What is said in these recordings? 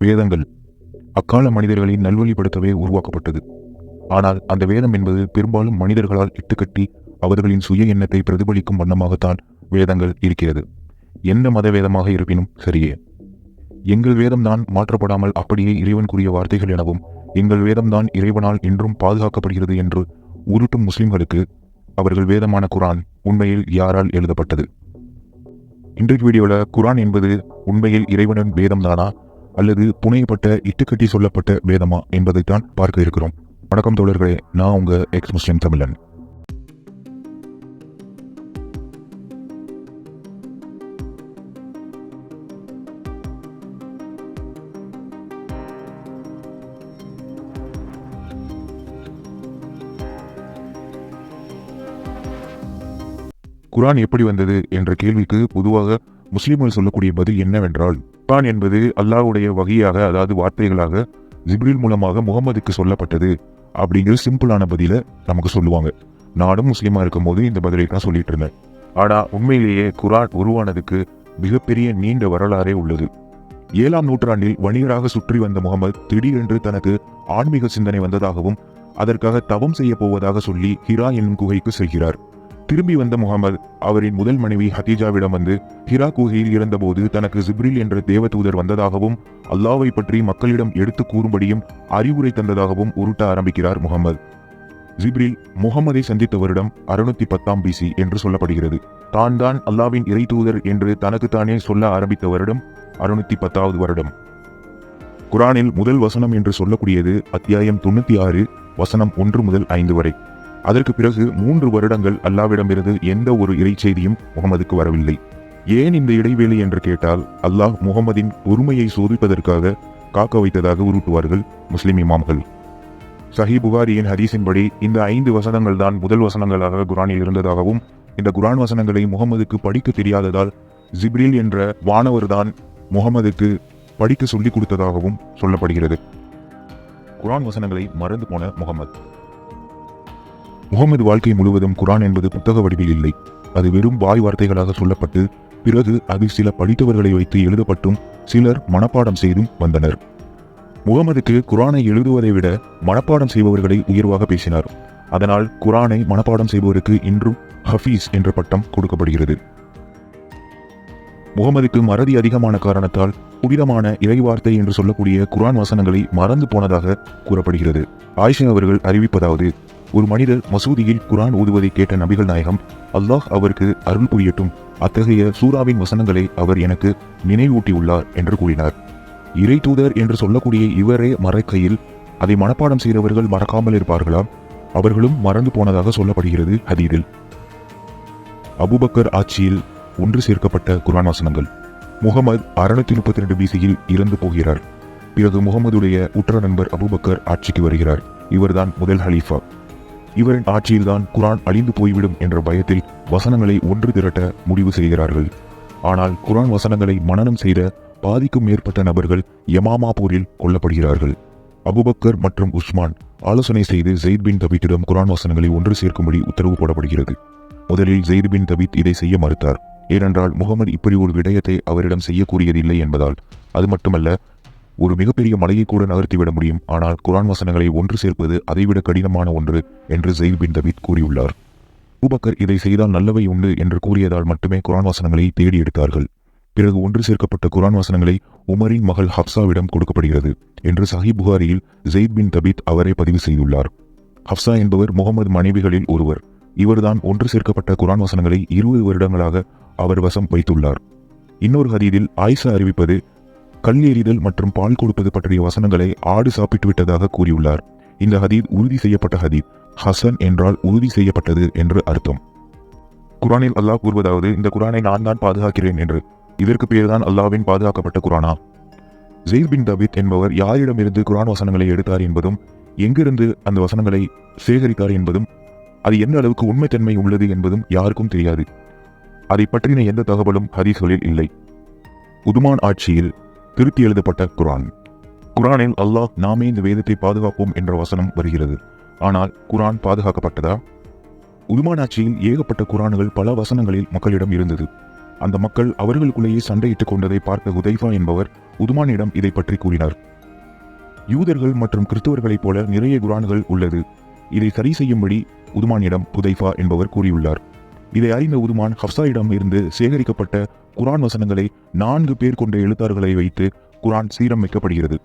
வேதங்கள். அக்கால மனிதர்களை நல்வழிப்படுத்தவே உருவாக்கப்பட்டது. ஆனால் அந்த வேதம் என்பது பெரும்பாலும் மனிதர்களால் இட்டுக்கட்டி அவர்களின் சுய எண்ணத்தை பிரதிபலிக்கும் வண்ணமாகத்தான் வேதங்கள் இருக்கிறது. எந்த மத வேதமாக இருப்பினும் சரியே. எங்கள் வேதம்தான் மாற்றப்படாமல் அப்படியே இறைவன் கூறிய வார்த்தைகள் எனவும் எங்கள் வேதம்தான் இறைவனால் என்றும் பாதுகாக்கப்படுகிறது என்று உருட்டும் முஸ்லிம்களுக்கு அவர்கள் வேதமான குரான் உண்மையில் யாரால் எழுதப்பட்டது? இன்றைக்கு வீடியோவில் குரான் என்பது உண்மையில் இறைவனின் வேதம்தானா? அல்லது புனையப்பட்ட இட்டுக்கட்டி சொல்லப்பட்ட வேதமா என்பதைத்தான் பார்க்க இருக்கிறோம். வணக்கம் தோழர்களே நான் உங்கள் எக்ஸ் முஸ்லிம் தமிழன். குரான் எப்படி வந்தது என்ற கேள்விக்கு பொதுவாக முஸ்லிம்கள் சொல்லக்கூடிய பதில் என்னவென்றால் குரான் என்பது அல்லாஹுடைய வகையாக அதாவது வார்த்தைகளாக ஜிப்ரில் மூலமாக முகமதுக்கு சொல்லப்பட்டது அப்படிங்கிற சிம்பிளான பதில நமக்கு சொல்லுவாங்க. நானும் முஸ்லீமா இருக்கும்போது இந்த பதிலை தான் சொல்லிட்டு இருந்தேன். ஆனா உண்மையிலேயே குரான் உருவானதுக்கு மிகப்பெரிய நீண்ட வரலாறே உள்ளது. ஏழாம் நூற்றாண்டில் வணிகராக சுற்றி வந்த முகமது திடீரென்று தனக்கு ஆன்மீக சிந்தனை வந்ததாகவும் அதற்காக தவம் செய்ய போவதாக சொல்லி ஹிரா என்னும் குகைக்கு செல்கிறார். திரும்பி வந்த முகமது அவரின் முதல் மனைவி ஹதீஜாவிடம் வந்து ஹிரா குகையில் இருந்தபோது தனக்கு ஜிப்ரில் என்ற தேவதூதர் வந்ததாகவும் அல்லாவை பற்றி மக்களிடம் எடுத்து கூறும்படியும் அறிவுரை தந்ததாகவும் உருட்ட ஆரம்பிக்கிறார் முகமது. ஜிப்ரில் முகமதை சந்தித்த வருடம் அறுநூத்தி பத்தாம் பிசி என்று சொல்லப்படுகிறது. தான் தான் அல்லாவின் இறை தூதர் என்று தனக்குத்தானே சொல்ல ஆரம்பித்த வருடம் அறுநூத்தி பத்தாவது வருடம். குரானில் முதல் வசனம் என்று சொல்லக்கூடியது அத்தியாயம் தொண்ணூத்தி ஆறு வசனம் ஒன்று முதல் ஐந்து வரை. அதற்கு பிறகு மூன்று வருடங்கள் அல்லாவிடமிருந்து எந்த ஒரு இறைச்செய்தியும் முகமதுக்கு வரவில்லை. ஏன் இந்த இடைவேளை என்று கேட்டால் அல்லாஹ் முகமதின் உரிமையை சோதிப்பதற்காக காக்க வைத்ததாக உருட்டுவார்கள் முஸ்லிம் இமாம்கள். சஹி புகாரியின் ஹதீஸின்படி இந்த ஐந்து வசனங்கள் தான் முதல் வசனங்களாக குரானில் இருந்ததாகவும் இந்த குரான் வசனங்களை முகமதுக்கு படிக்க தெரியாததால் ஜிப்ரில் என்ற வானவர்தான் முகமதுக்கு படிக்க சொல்லிக் கொடுத்ததாகவும் சொல்லப்படுகிறது. குரான் வசனங்களை மறந்து போன முகமது. முகமது வாழ்க்கை முழுவதும் குரான் என்பது புத்தக வடிவில் இல்லை. அது வெறும் வாய் வார்த்தைகளாக சொல்லப்பட்டு பிறகு அது சில படித்தவர்களை வைத்து எழுதப்பட்டும் சிலர் மனப்பாடம் செய்தும் வந்தனர். முகமதுக்கு குரானை எழுதுவதை விட மனப்பாடம் செய்பவர்களை உயர்வாக பேசினார். அதனால் குரானை மனப்பாடம் செய்பவருக்கு இன்றும் ஹஃபீஸ் என்ற பட்டம் கொடுக்கப்படுகிறது. முகமதுக்கு மறதி அதிகமான காரணத்தால் புனிதமான இறைவார்த்தை என்று சொல்லக்கூடிய குரான் வசனங்களை மறந்து போனதாக கூறப்படுகிறது. ஆயிஷா அவர்கள் அறிவிப்பதாவது ஒரு மனிதர் மசூதியில் குரான் ஓதுவதை கேட்ட நபிகள் நாயகம் அல்லாஹ் அவருக்கு அருள் புரியட்டும். அத்தகைய சூராவின் வசனங்களை அவர் எனக்கு நினைவூட்டியுள்ளார் என்று கூறினார். இறை தூதர் என்று சொல்லக்கூடிய இவரே மறக்கையில் அதை மனப்பாடம் செய்தவர்கள் மறக்காமல் இருப்பார்களா? அவர்களும் மறந்து போனதாக சொல்லப்படுகிறது ஹதீதில். அபூபக்கர் ஆட்சியில் ஒன்று சேர்க்கப்பட்ட குரான் வசனங்கள். முகமது அறுநூத்தி முப்பத்தி ரெண்டு பிசியில் இறந்து போகிறார். பிறகு முகமதுடைய உற்ற நண்பர் அபூபக்கர் ஆட்சிக்கு வருகிறார். இவர்தான் முதல் ஹலீஃபா. இவரின் ஆட்சியில்தான் குரான் அழிந்து போய்விடும் என்ற பயத்தில் வசனங்களை ஒன்று திரட்ட முடிவு செய்கிறார்கள். ஆனால் குரான் வசனங்களை மனனம் செய்த பாதிக்கும் மேற்பட்ட நபர்கள் யமாமா போரில் கொல்லப்படுகிறார்கள். அபுபக்கர் மற்றும் உஸ்மான் ஆலோசனை செய்து ஜெயித் பின் தபீத்திடம் குரான் வசனங்களை ஒன்று சேர்க்கும்படி உத்தரவு போடப்படுகிறது. முதலில் ஜெயித் பின் தபீத் இதை செய்ய மறுத்தார். ஏனென்றால் முகமது இப்படி ஒரு விடயத்தை அவரிடம் செய்யக்கூடியதில்லை என்பதால் அது மட்டுமல்ல ஒரு மிகப்பெரிய மலையை கூட நகர்த்திவிட முடியும். ஆனால் குரான் வசனங்களை ஒன்று சேர்ப்பது அதைவிட கடினமான ஒன்று என்று ஜெயித் பின் தபீத் கூறியுள்ளார். அபூபக்கர் இதை செய்தால் நல்லவை உண்டு என்று கூறியதால் மட்டுமே குரான் வசனங்களை தேடி எடுத்தார்கள். பிறகு ஒன்று சேர்க்கப்பட்ட குரான் வசனங்களை உமரின் மகள் ஹப்சாவிடம் கொடுக்கப்படுகிறது என்று சஹி புகாரியில் ஜெயித் பின் தபீத் அவரே பதிவு செய்துள்ளார். ஹப்சா என்பவர் முகமது மனைவிகளில் ஒருவர். இவர்தான் ஒன்று சேர்க்கப்பட்ட குரான் வசனங்களை இருபது வருடங்களாக அவர் வசம் வைத்துள்ளார். இன்னொரு ஹதீதில் ஆயிஷா அறிவிப்பது கல் எறிதல் மற்றும் பால் கொடுப்பது பற்றிய வசனங்களை ஆடு சாப்பிட்டு விட்டதாக கூறியுள்ளார். இந்த ஹதீப் உறுதி செய்யப்பட்ட ஹதீப் ஹசன் என்றால் உறுதி செய்யப்பட்டது என்று அர்த்தம். குரானில் அல்லாஹ் கூறுவதாவது இந்த குரானை நான் தான் பாதுகாக்கிறேன் என்று. இதற்கு பேர்தான் அல்லாஹ்வின் பாதுகாக்கப்பட்ட குரானா. ஜெயித் பின் தபித் என்பவர் யாரிடமிருந்து குரான் வசனங்களை எடுத்தார் என்பதும் எங்கிருந்து அந்த வசனங்களை சேகரித்தார் என்பதும் அது எந்த அளவுக்கு உண்மைத்தன்மை உள்ளது என்பதும் யாருக்கும் தெரியாது. அதை பற்றின எந்த தகவலும் ஹதீஸ்களில் இல்லை. உதுமான் ஆட்சியில் திருத்தி எழுதப்பட்ட குரான். குரானில் அல்லாஹ் நாமே இந்த வேதத்தை பாதுகாப்போம் என்ற வசனம் வருகிறது. ஆனால் குரான் பாதுகாக்கப்பட்டதா? உதுமான் ஆட்சியில் ஏகப்பட்ட குரான்கள் பல வசனங்களில் மக்களிடம் இருந்தது. அந்த மக்கள் அவர்களுக்குள்ளேயே சண்டையிட்டுக் கொண்டதை பார்த்த உதைஃபா என்பவர் உதுமானிடம் இதை பற்றி கூறினார். யூதர்கள் மற்றும் கிறிஸ்தவர்களைப் போல நிறைய குரான்கள் உள்ளது. இதை சரி செய்யும்படி உதுமானிடம் ஹுதைஃபா என்பவர் கூறியுள்ளார். இதை அறிந்த உதுமான் ஹப்சாயிடம் இருந்து சேகரிக்கப்பட்ட குரான் வசனங்களை நான்கு பேர் கொண்ட எழுத்தாளர்களை வைத்து குரான் சீரமைக்கப்படுகிறது.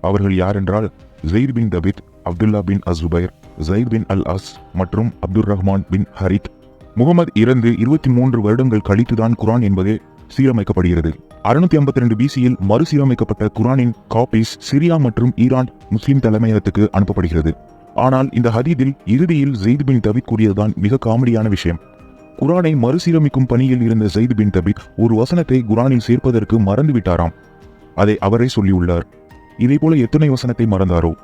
அவர்கள் யாரென்றால் Zaid bin Thabit Abdullah bin Zubair Said bin al As மற்றும் அப்துல் ரஹ்மான் பின் ஹரித். முகமது இறந்து இருபத்தி மூன்று வருடங்கள் கழித்துதான் குரான் என்பது சீரமைக்கப்படுகிறது. அறுநூத்தி ஐம்பத்தி ரெண்டு பிசியில் மறுசீரமைக்கப்பட்ட குரானின் காப்பீஸ் சிரியா மற்றும் ஈரான் முஸ்லிம் தலைமையகத்துக்கு அனுப்பப்படுகிறது. ஆனால் இந்த ஹதீதில் இறுதியில் ஜெயித் பின் தபித் கூறியதுதான் மிக காமெடியான விஷயம். குரானை மறுசீரமைக்கும் பணியில் இருந்த ஜெயித் பின் தபிக் ஒரு வசனத்தை குரானில் சேர்ப்பதற்கு மறந்துவிட்டாராம். அதை அவரே சொல்லியுள்ளார். இதேபோல எத்தனை வசனத்தை மறந்தாரோ?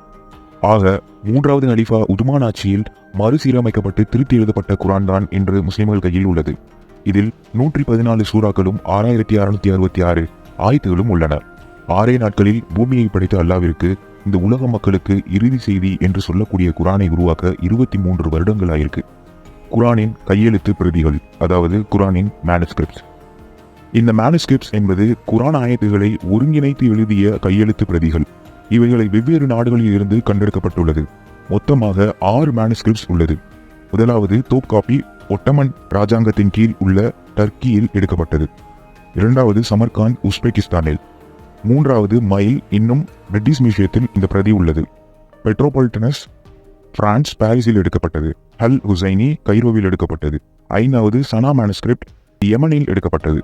ஆக மூன்றாவது நலிஃபா உதுமான் ஆட்சியில் மறுசீரமைக்கப்பட்டு திருத்தி எழுதப்பட்ட குரான் தான் என்று முஸ்லிம்கள் கையில் உள்ளது. இதில் நூற்றி பதினாலு சூறாக்களும் ஆறாயிரத்தி அறுநூத்தி அறுபத்தி ஆறு ஆயத்துகளும் உள்ளன. ஆறே நாட்களில் பூமியை படைத்த அல்லாவிற்கு இந்த உலக மக்களுக்கு இறுதி செய்தி என்று சொல்லக்கூடிய குரானை உருவாக்க இருபத்தி மூன்று வருடங்கள் ஆயிருக்கு. குரானின் கையெழுத்து பிரதிகள் அதாவது குரானின் மேனுஸ்கிரிப்ட் இந்த மேனுஸ்கிரிப்ட்ஸ் என்பது குரான் ஆயத்துகளை ஒருங்கிணைத்து எழுதிய கையெழுத்து பிரதிகள். இவைகளை வெவ்வேறு நாடுகளில் இருந்து கண்டெடுக்கப்பட்டுள்ளது. மொத்தமாக ஆறு மேனுஸ்கிரிப்ட்ஸ் உள்ளது. முதலாவது தோப் காப்பி ஒட்டமன் ராஜாங்கத்தின் கீழ் உள்ள டர்க்கியில் எடுக்கப்பட்டது. இரண்டாவது சமர்கான் உஸ்பெகிஸ்தானில். மூன்றாவது மைல் இன்னும் பிரிட்டிஷ் மியூசியத்தில் இந்த பிரதி உள்ளது. பெட்ரோபாலிட்டனஸ் பிரான்ஸ் பாரிஸில் எடுக்கப்பட்டது. ஹல் ஹுசைனி கைரோவில் எடுக்கப்பட்டது. ஐந்தாவது சனா மேனஸ்கிரிப்ட் யமனில் எடுக்கப்பட்டது.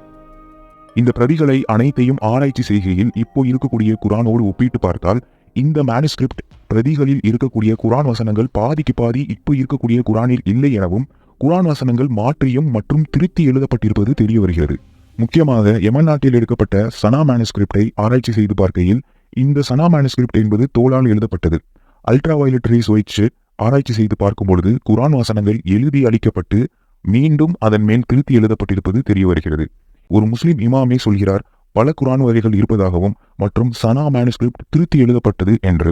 இந்த பிரதிகளை அனைத்தையும் ஆராய்ச்சி செய்கையில் இப்போ இருக்கக்கூடிய குரானோடு ஒப்பிட்டு பார்த்தால் இந்த மேனுஸ்கிரிப்ட் பிரதிகளில் இருக்கக்கூடிய குரான் வசனங்கள் பாதிக்கு பாதி இப்போ இருக்கக்கூடிய குரானில் இல்லை எனவும் குரான் வசனங்கள் மாற்றியும் மற்றும் திருத்தி எழுதப்பட்டிருப்பது தெரிய வருகிறது. முக்கியமாக யமன் நாட்டில் எடுக்கப்பட்ட சனா மேனுஸ்கிரிப்டை ஆராய்ச்சி செய்து பார்க்கையில் இந்த சனா மேனுஸ்கிரிப்ட் என்பது தோளால் எழுதப்பட்டது. அல்ட்ரா வயலட் ரீஸ் வைச்சு ஆராய்ச்சி செய்து பார்க்கும் பொழுது குரான் வசனங்கள் எழுதி அளிக்கப்பட்டு மீண்டும் அதன் மேல் திருத்தி எழுதப்பட்டிருப்பது தெரிய வருகிறது. ஒரு முஸ்லிம் இமாமே சொல்கிறார் பல குரான் வரிகள் இருப்பதாகவும் மற்றும் சனா மேனுஸ்கிரிப்ட் திருத்தி எழுதப்பட்டது என்று.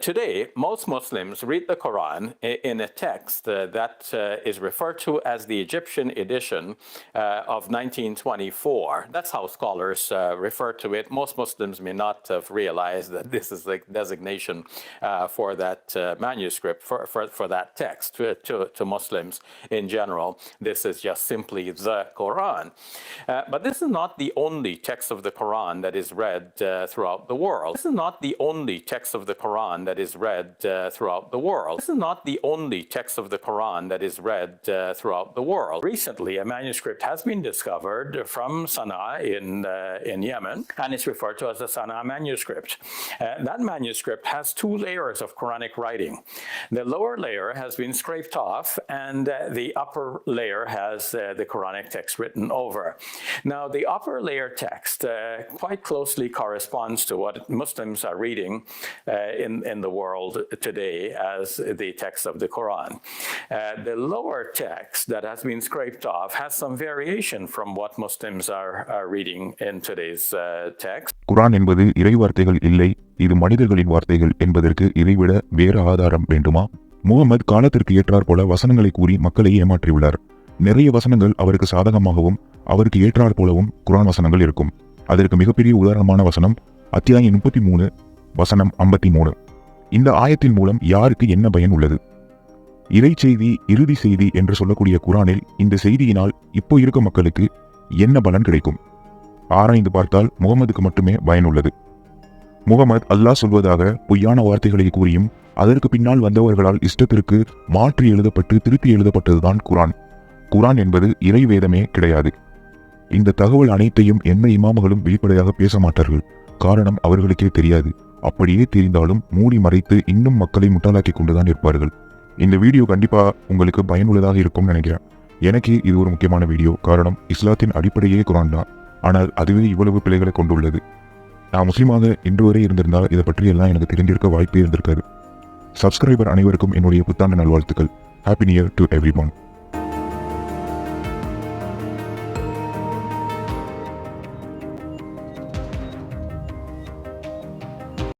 Today, most Muslims read the Quran in a text uh, that uh, is referred to as the Egyptian edition uh, of 1924. That's how scholars uh, refer to it. Most Muslims may not have realized that this is the designation uh, for that uh, manuscript, for, for, for that text to, to, to Muslims in general. This is just simply the Quran. Uh, but this is not the only text of the Quran that is read uh, throughout the world. This is not the only text of the Quran that is read uh, throughout the world. This is not the only text of the Quran that is read uh, throughout the world. Recently, a manuscript has been discovered from Sana'a in, uh, in Yemen, and it's referred to as the Sana'a manuscript. Uh, that manuscript has two layers of Quranic writing. The lower layer has been scraped off, and uh, the upper layer has uh, the Quranic text written over. Now, the upper layer text quite closely corresponds to what Muslims are reading uh, in, in the world today as the text of the Quran. Uh, the lower text that has been scraped off has some variation from what Muslims are, are reading in today's uh, text. குரான் என்பது இறை வார்த்தைகள் இல்லை இது மனிதர்களின் வார்த்தைகள் என்பதற்கு இதைவிட வேறு ஆதாரம் வேண்டுமா முகமது காலத்திற்கு ஏற்றாற் போல வசனங்களை கூறி மக்களை ஏமாற்றியுள்ளார் நிறைய வசனங்கள் அவருக்கு சாதகமாகவும் அவருக்கு ஏற்றாற் போலவும் குரான் வசனங்கள் இருக்கும் அதற்கு மிகப்பெரிய உதாரணமான வசனம் அத்தியாயம் முப்பத்தி மூணு வசனம் ஐம்பத்தி மூணு இந்த ஆயத்தின் மூலம் யாருக்கு என்ன பயன் உள்ளது? இறை செய்தி இறுதி செய்தி என்று சொல்லக்கூடிய குரானில் இந்த செய்தியினால் இப்போ இருக்க மக்களுக்கு என்ன பலன் கிடைக்கும்? ஆராய்ந்து பார்த்தால் முகமதுக்கு மட்டுமே பயனுள்ளது முகமது அல்லாஹ் சொல்வதாக பொய்யான வார்த்தைகளை கூறியும் அதற்கு பின்னால் வந்தவர்களால் இஷ்டத்திற்கு மாற்றி எழுதப்பட்டு திருப்பி எழுதப்பட்டதுதான் குரான். குரான் என்பது இறை வேதமே கிடையாது. இந்த தகவல் அனைத்தையும் எந்த இமாமகளும் வெளிப்படையாக பேச மாட்டார்கள். காரணம் அவர்களுக்கே தெரியாது. அப்படியே தெரிந்தாலும் மூடி மறைத்து இன்னும் மக்களை முட்டாளாக்கி கொண்டுதான் இருப்பார்கள் இந்த வீடியோ கண்டிப்பா உங்களுக்கு பயனுள்ளதாக இருக்கும்னு நினைக்கிறேன். எனக்கு இது ஒரு முக்கியமான வீடியோ. காரணம் இஸ்லாத்தின் அடிப்படையே குரான் தான். ஆனால் அதுவே இவ்வளவு பிழைகளை கொண்டுள்ளது. நான் முஸ்லீமாக இன்று வரை இருந்திருந்தால் இதை பற்றி எல்லாம் எனக்கு தெரிந்திருக்க வாய்ப்பே இருந்திருக்காது. சப்ஸ்கிரைபர் அனைவருக்கும் என்னுடைய புத்தாண்டு நல்வாழ்த்துக்கள். Happy new year to everyone